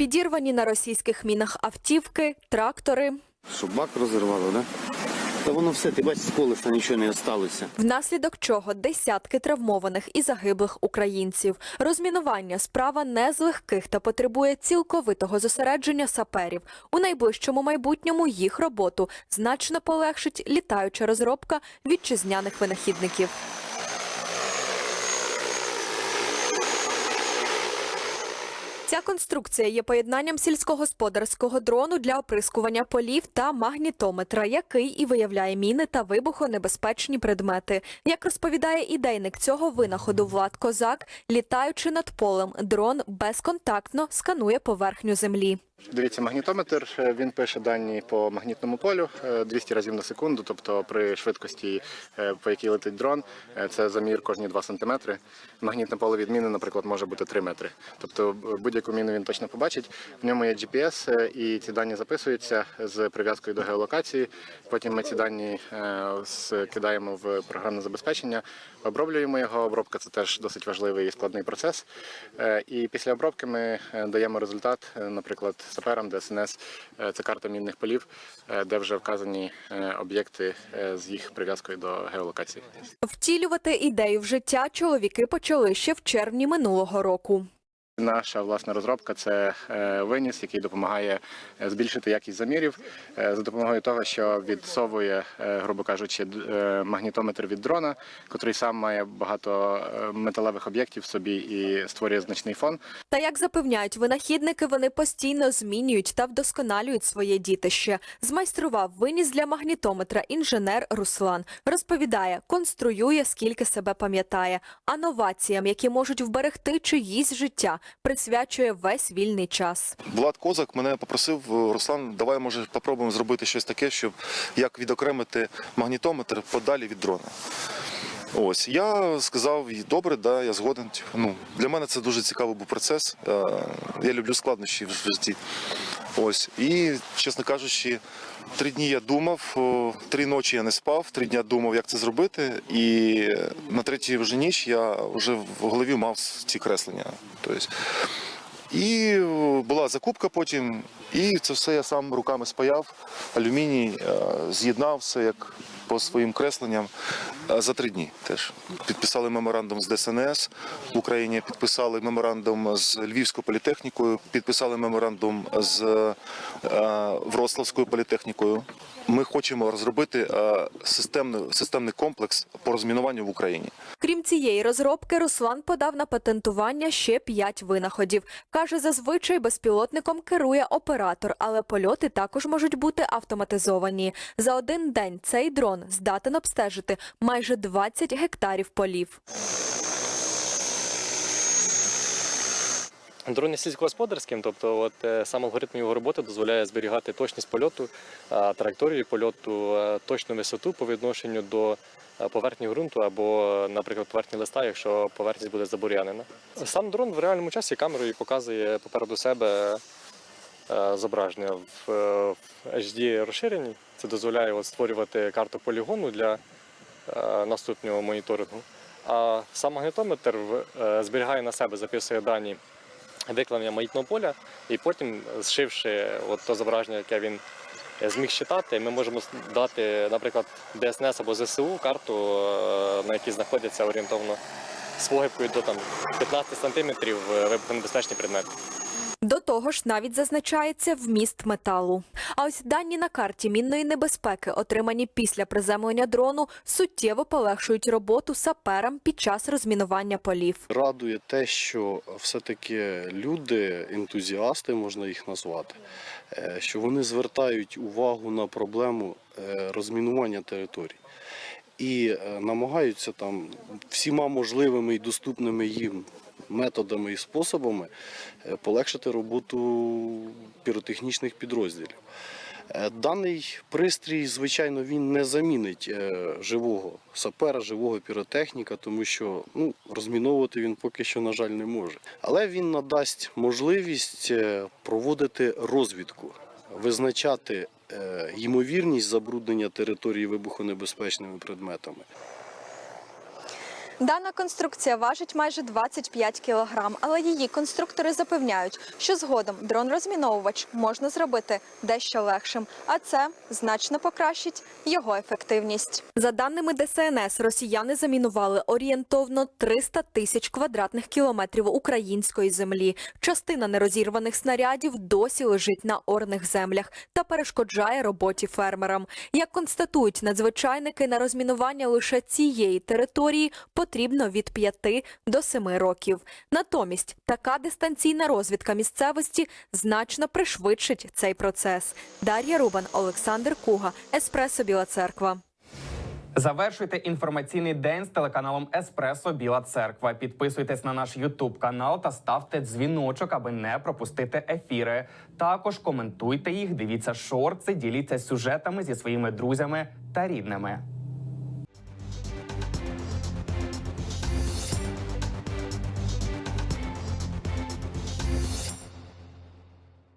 Підірвані на російських мінах автівки, трактори. Щоб бак розірвало, да? Та воно все, ти бачиш, з колеса нічого не осталося. Внаслідок чого десятки травмованих і загиблих українців. Розмінування справа не з легких та потребує цілковитого зосередження саперів. У найближчому майбутньому їх роботу значно полегшить літаюча розробка вітчизняних винахідників. Ця конструкція є поєднанням сільськогосподарського дрону для оприскування полів та магнітометра, який і виявляє міни та вибухонебезпечні предмети. Як розповідає ідейник цього винаходу Влад Козак, літаючи над полем, дрон безконтактно сканує поверхню землі. Дивіться, магнітометр е, він пише дані по магнітному полю е, 200 разів на секунду, тобто при швидкості, е, по якій летить дрон, е, це замір кожні 2 см. Магнітне поле від міни, наприклад, може бути 3 метри. Тобто е, будь-яку міну він точно побачить. В ньому є GPS, е, і ці дані записуються з прив'язкою до геолокації. Потім ми ці дані е, скидаємо в програмне забезпечення, оброблюємо його. Обробка це теж досить важливий і складний процес. Е, І після обробки ми е, даємо результат, е, наприклад, саперам ДСНС. Е, Це карта мінних полів, е, де вже вказані е, об'єкти з їх прив'язкою до геолокації. Втілювати ідею в життя чоловіки почали ще в червні минулого року. Наша власна розробка це е, виніс, який допомагає е, збільшити якість замірів е, за допомогою того, що відсовує, грубо кажучи, магнітометр від дрона, котрий сам має багато металевих об'єктів в собі і створює значний фон. Та як запевняють винахідники, вони постійно змінюють та вдосконалюють своє дітище. Змайстрував виніс для магнітометра інженер Руслан. Розповідає, конструює скільки себе пам'ятає, а новаціям, які можуть вберегти чиїсь життя, присвячує весь вільний час. Влад Козак мене попросив, Руслан, давай може попробуємо зробити щось таке, щоб як відокремити магнітометр подалі від дрона. Ось я сказав, добре, да, я згоден. Ну для мене це дуже цікавий був процес. Е, Я люблю складнощі в житті. Ось і, чесно кажучи, три дні я думав, три ночі я не спав, три дні думав, як це зробити. І на третій вже ніч я вже в голові мав ці креслення. Тобто, і була закупка потім, і це все я сам руками спаяв, алюміній, е, з'єднав все як по своїм кресленням е, за три дні теж. Підписали меморандум з ДСНС в Україні, підписали меморандум з Львівською політехнікою, підписали меморандум з е, Вроцлавською політехнікою. Ми хочемо розробити е, системний, системний комплекс по розмінуванню в Україні. Крім цієї розробки, Руслан подав на патентування ще п'ять винаходів. Каже, зазвичай безпілотником керує оператор, але польоти також можуть бути автоматизовані. За один день цей дрон здатен обстежити майже 20 гектарів полів. Дрон є сільськогосподарським, тобто от, е, сам алгоритм його роботи дозволяє зберігати точність польоту, траєкторію польоту, точну висоту по відношенню до е, поверхні ґрунту або, наприклад, поверхні листа, якщо поверхність буде забур'янена. Сам дрон в реальному часі камерою показує попереду себе е, зображення в HD розширенні. Це дозволяє от, створювати карту полігону для наступного моніторингу. А сам магнітометр зберігає на себе, записує дані викладення магнітного поля, і потім, зшивши от то зображення, яке він е, зміг читати, ми можемо дати, наприклад, ДСНС або ЗСУ карту, е, на якій знаходяться орієнтовно з погибкою до там 15 сантиметрів е, вибухонебезпечні предмети. До того ж, навіть зазначається вміст металу. А ось дані на карті мінної небезпеки, отримані після приземлення дрону, суттєво полегшують роботу саперам під час розмінування полів. Радує те, що все-таки люди, ентузіасти, можна їх назвати, е, що вони звертають увагу на проблему е, розмінування територій. І е, намагаються там всіма можливими і доступними їм методами і способами е, полегшити роботу піротехнічних підрозділів. Е, Даний пристрій, звичайно, він не замінить е, живого сапера, живого піротехніка, тому що ну, розміновувати він поки що, на жаль, не може. Але він надасть можливість проводити розвідку, визначати ймовірність забруднення території вибухонебезпечними предметами. Дана конструкція важить майже 25 кілограм, але її конструктори запевняють, що згодом дрон-розміновувач можна зробити дещо легшим, а це значно покращить його ефективність. За даними ДСНС, росіяни замінували орієнтовно 300 тисяч квадратних кілометрів української землі. Частина нерозірваних снарядів досі лежить на орних землях та перешкоджає роботі фермерам. Як констатують надзвичайники, на розмінування лише цієї території потрібно від 5 до 7 років. Натомість така дистанційна розвідка місцевості значно пришвидшить цей процес. Дар'я Рубан, Олександр Куга, Еспресо Біла Церква. Завершуйте інформаційний день з телеканалом Еспресо Біла Церква. Підписуйтесь на наш Ютуб канал та ставте дзвіночок, аби не пропустити ефіри. Також коментуйте їх, дивіться шорти, діліться сюжетами зі своїми друзями та рідними.